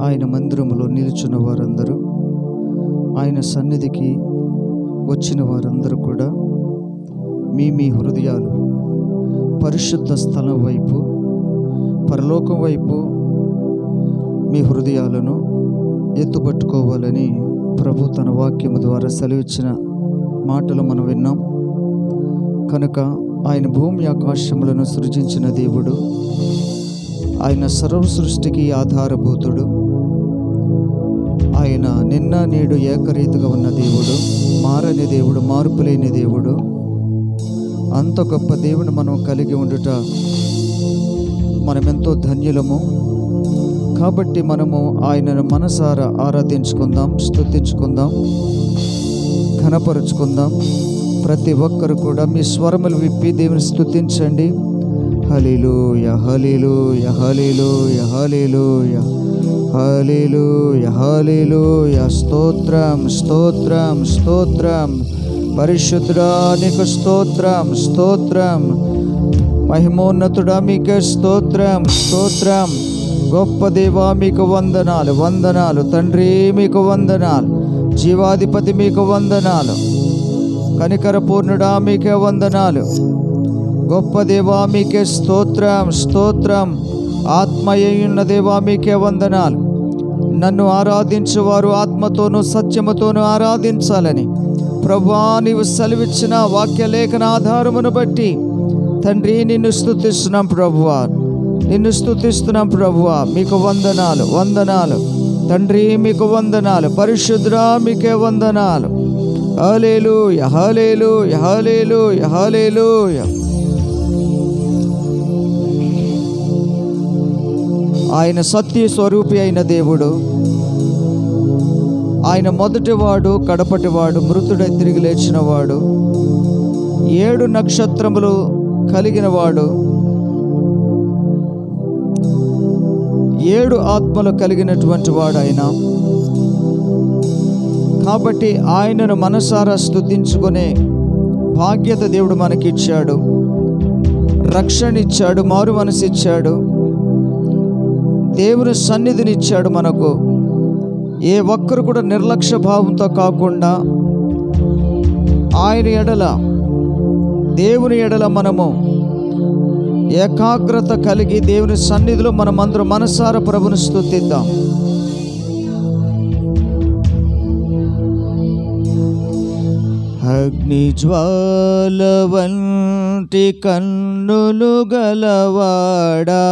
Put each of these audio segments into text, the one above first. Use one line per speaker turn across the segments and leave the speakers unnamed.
ఆయన మందిరములో నిలుచున్న వారందరూ ఆయన సన్నిధికి వచ్చిన వారందరూ కూడా మీ మీ హృదయాలు పరిశుద్ధ స్థలం వైపు పరలోకం వైపు మీ హృదయాలను ఎత్తుపట్టుకోవాలని ప్రభు తన వాక్యము ద్వారా సెలవిచ్చిన మాటలు మనం విన్నాం. కనుక ఆయన భూమి ఆకాశములను సృజించిన దేవుడు ఆయన సర్వ సృష్టికి ఆధారభూతుడు ఆయన నిన్న నేడు ఏకరీతిగా ఉన్న దేవుడు మారని దేవుడు మార్పు లేని దేవుడు. అంత గొప్ప దేవుని మనం కలిగి ఉండుట మనమెంతో ధన్యులము. కాబట్టి మనము ఆయనను మనసారా ఆరాధించుకుందాం స్థుతించుకుందాం ఘనపరుచుకుందాం. ప్రతి ఒక్కరు కూడా మీ స్వరములు విప్పి దేవుని స్థుతించండి హలీలు యహలీలు యహలీలు యహలీలు హలీలు యహలీలు స్తోత్రం స్తోత్రం స్తోత్రం పరిశుద్ధానికి స్తోత్రం స్తోత్రం మహిమోన్నతుడా మీకే స్తోత్రం స్తోత్రం గొప్ప దేవా మీకు వందనాలు వందనాలు తండ్రి మీకు వందనాలు జీవాధిపతి మీకు వందనాలు కనికరపూర్ణుడా మీకే వందనాలు గొప్ప దేవా మీకే స్తోత్రం స్తోత్రం ఆత్మయ్యున్న దేవా మీకే వందనాలు నన్ను ఆరాధించేవారు ఆత్మతోనూ సత్యముతోనూ ఆరాధించాలని. ప్రభా నీవు సెలవిచ్చిన వాక్యలేఖన ఆధారమును బట్టి తండ్రి నిన్ను స్థుతిస్తున్నాం ప్రభువా. నిన్ను స్థుతిస్తున్నాం ప్రభువా. మీకు వందనాలు వందనాలు. తండ్రి మీకు వందనాలు. పరిశుద్రా మీకే వందనాలు. హలేలు యహలేలు యహలేలు యహలేలు ఆయన సత్య స్వరూపి అయిన దేవుడు. ఆయన మొదటివాడు కడపటివాడు మృతుడై తిరిగి లేచినవాడు ఏడు నక్షత్రములు కలిగినవాడు ఏడు ఆత్మలు కలిగినటువంటి వాడు ఆయన కాబట్టి ఆయనను మనసారా స్థుతించుకునే భాగ్యత దేవుడు మనకిచ్చాడు. రక్షణ ఇచ్చాడు మారు మనసు ఇచ్చాడు. దేవుని సన్నిధిని ఇచ్చాడు మనకు. ఏ ఒక్కరు కూడా నిర్లక్ష్య భావంతో కాకుండా ఆయన ఎడల దేవుని ఎడల మనము ఏకాగ్రత కలిగి దేవుని సన్నిధిలో మనమందరం మనసార ప్రభుని స్థుతిద్దాం అగ్ని వంటి కన్నులు గలవాడా?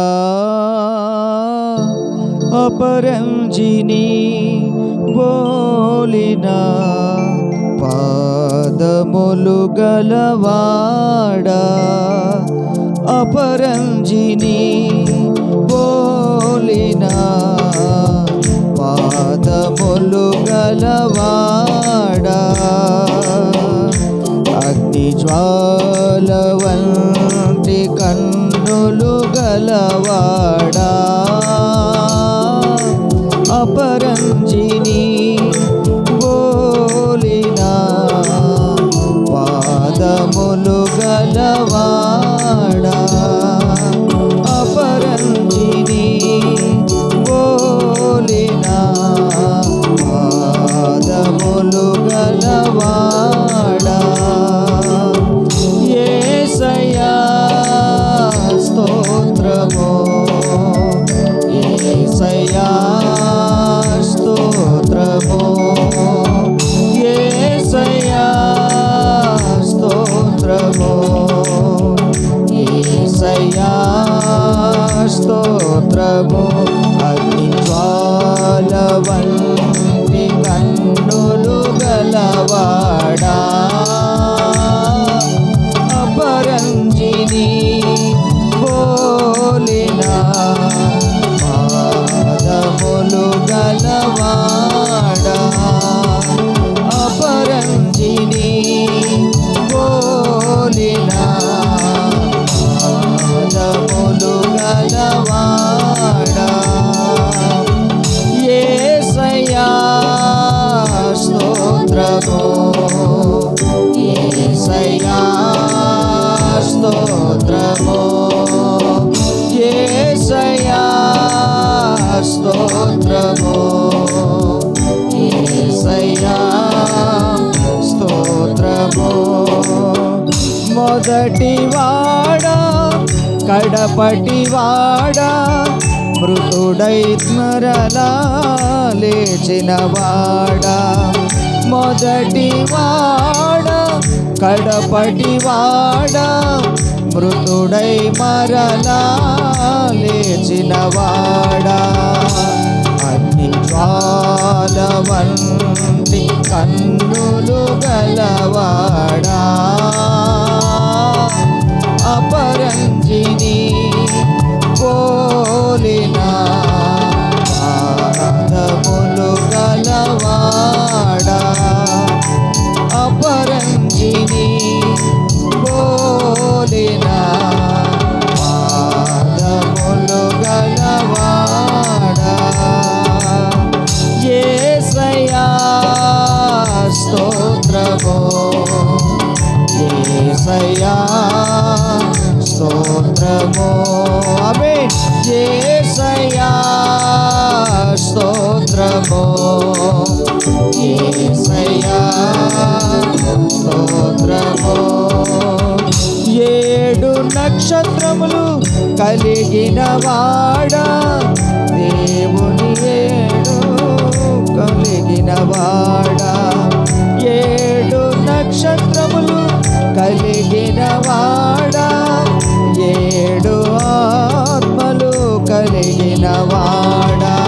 అపరంజిని బోలిన పాదములు గలవాడా? అపరంజిని బోలిన పాదములు గలవాడా? మొదటి వాడా కడపటి వాడా మృతుడై స్మరలా లేచిన వాడా మొదటి వాడా కడపటి వాడా మృతుడై మరలా లేచిన వాడా అన్ని జ్వాల వంటి కన్నులు గలవా స్తోత్రము ఆమేన్ యేసయ్యా స్తోత్రము. యేసయ్యా స్తోత్రము. ఏడు నక్షత్రములు కలిగిన వాడా దేవుని ఏడు కలిగిన వాడా. ఏడు నక్షత్రములు కలిగిన చేసినవాడా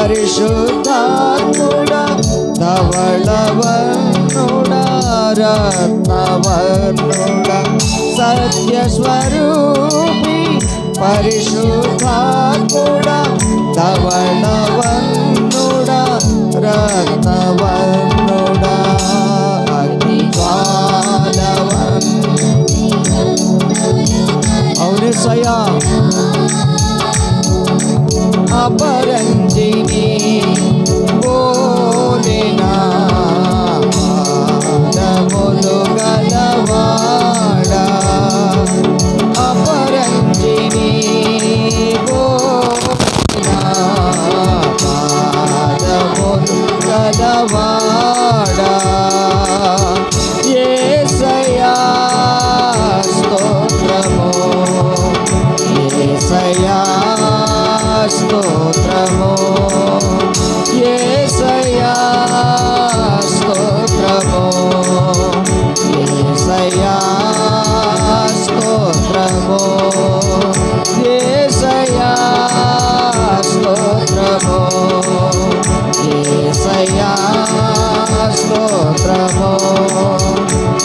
പരിശുദ്ധാത്മുട ധവളവർണുട രത്നവർണുട സത്യസ്വരൂപി പരിശുദ്ധാത്മുട ധവളവർണുട രത്നവർണുട അഗ്നികാലവർണ ഔരസയാ పరంజిని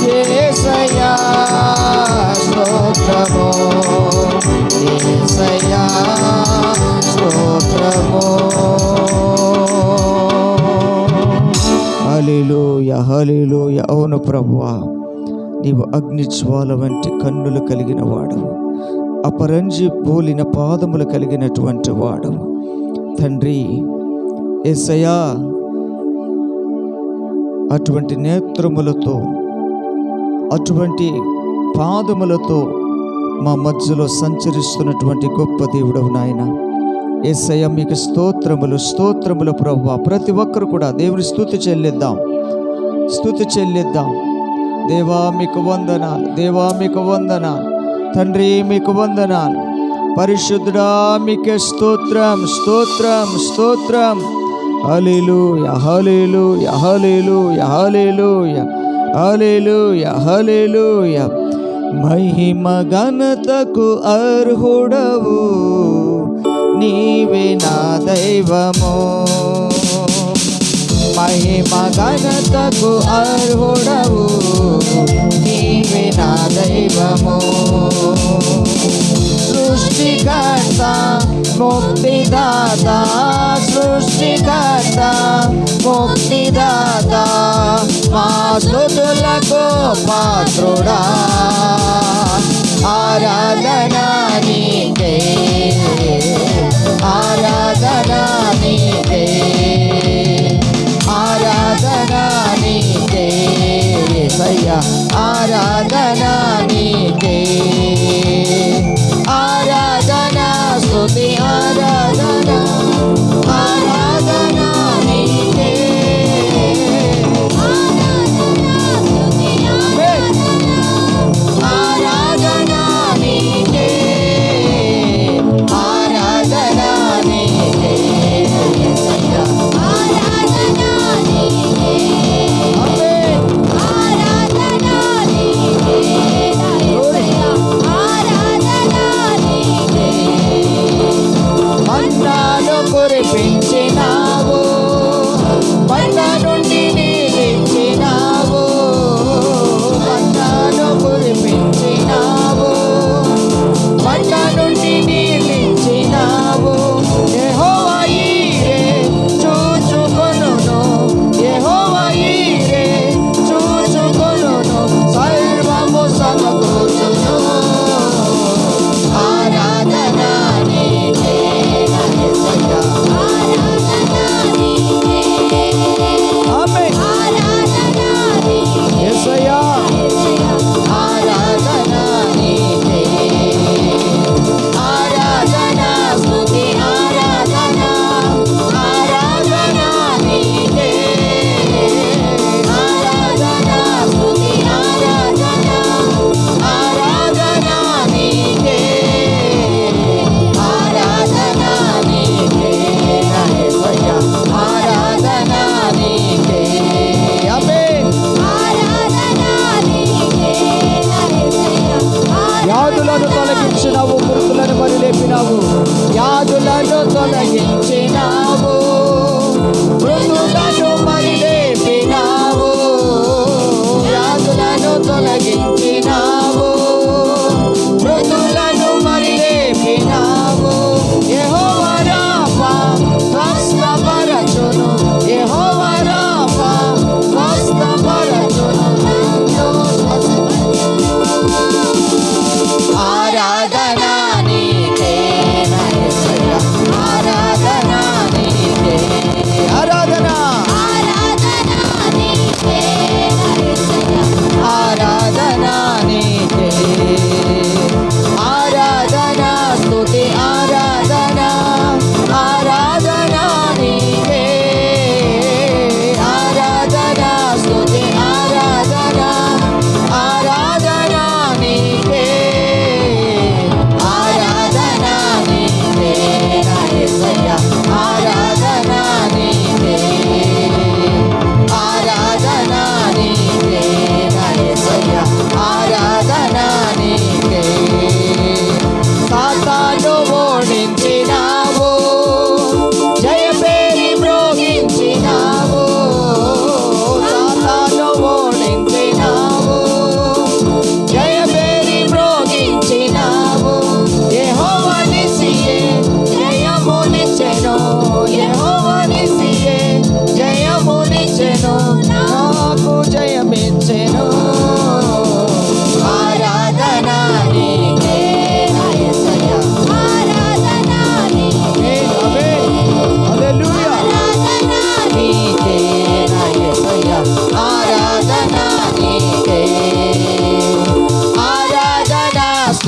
యేసయ్యా స్తోత్రము. యేసయ్యా స్తోత్రము. అవును ప్రభువా నీవు అగ్ని జ్వాల వంటి కన్నులు కలిగిన వాడవు అపరంజి పోలిన పాదములు కలిగినటువంటి వాడవు తండ్రి ఎస్సయా అటువంటి నేత్రములతో అటువంటి పాదములతో మా మధ్యలో సంచరిస్తున్నటువంటి గొప్ప దేవుడవు నాయన. ఏసయ్య మీకు స్తోత్రములు స్తోత్రములు ప్రభు ప్రతి ఒక్కరు కూడా దేవుని స్థుతి చెల్లిద్దాం. స్థుతి చెల్లిద్దాం. దేవా మీకు వందనాలు దేవా మీకు వందనాలు తండ్రి మీకు వందనాలు పరిశుద్ధుడా మీకే స్తోత్రం స్తోత్రం స్తోత్రం. హలేలు యహలేలు యహలేలు యహలేలు హలేలు యహలేలు మహిమ ఘనతకు అర్హుడవు నీవే నా దైవము. మహిమ ఘనతకు అర్హుడవు నీవే నా దైవము. సృష్టికర్త ముక్తిదాత సృష్టికర్త ముక్తిదాత మా స్తుతులకు పాత్రుడా ఆరాధన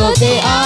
no te amo.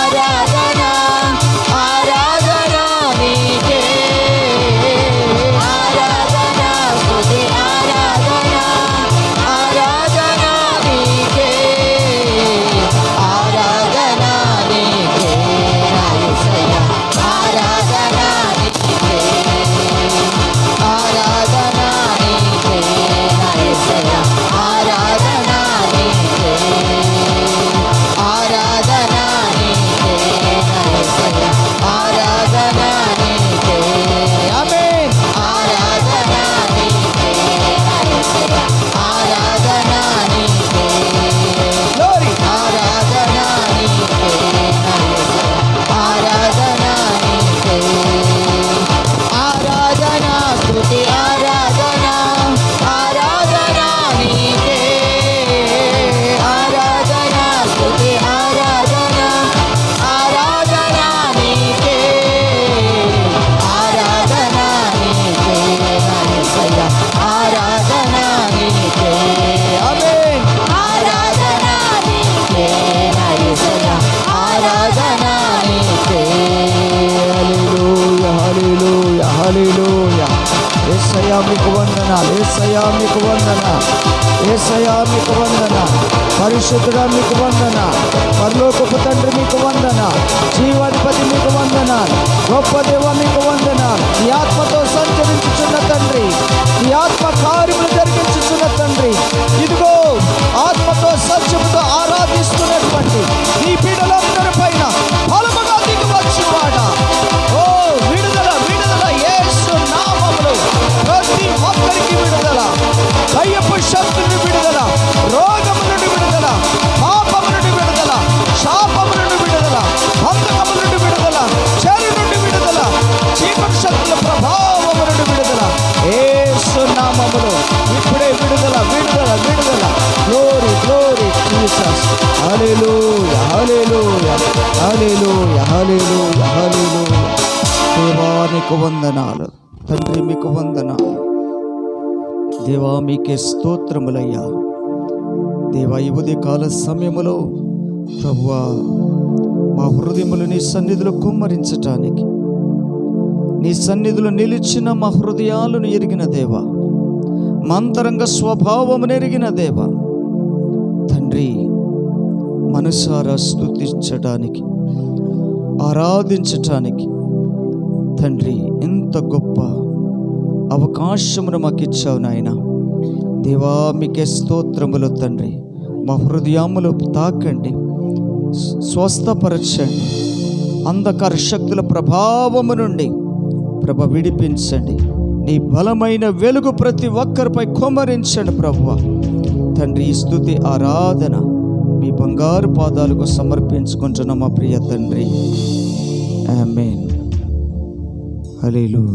వందన. ఏసయా మీకు వందన. పరిశుద్ధుడ మీకు వందన. పరలోకపు తండ్రి మీకు వందన. జీవాధిపతి మీకు వందన. గొప్ప దేవ మీకు వందన. ఈ ఆత్మతో సంచరించుచున్న తండ్రి. ఈ ఆత్మ కార్యములు జరిగించుచున్న తండ్రి. ఇదిగో హల్లెలూయా హల్లెలూయా హల్లెలూయా హల్లెలూయా. దేవా నీకు వందనాలు. తండ్రి మీకు వందనాలు. దేవా మీకే స్తోత్రములయ్యా. దేవా ఈ ఉదయకాల సమయములో ప్రభువా మా హృదయములు నీ సన్నిధిలో కుమ్మరించటానికి నీ సన్నిధిలో నిలిచిన మా హృదయాలను ఎరిగిన దేవా మా అంతరంగ స్వభావమును ఎరిగిన తండ్రి మనసారా స్తుతించడానికి ఆరాధించటానికి. తండ్రి ఎంత గొప్ప అవకాశమును మాకు ఇచ్చావు నాయన. దేవా మీకే స్తోత్రములు తండ్రి. మా హృదయాములు తాకండి. స్వస్థపరచండి. అంధకార శక్తుల ప్రభావము నుండి ప్రభ విడిపించండి. నీ బలమైన వెలుగు ప్రతి ఒక్కరిపై కుమరించండి ప్రభువ. తండ్రి స్థుతి ఆరాధన మీ బంగారు పాదాలకు సమర్పించుకుంటున్న మా ప్రియ తండ్రి. ఆమేన్. హలో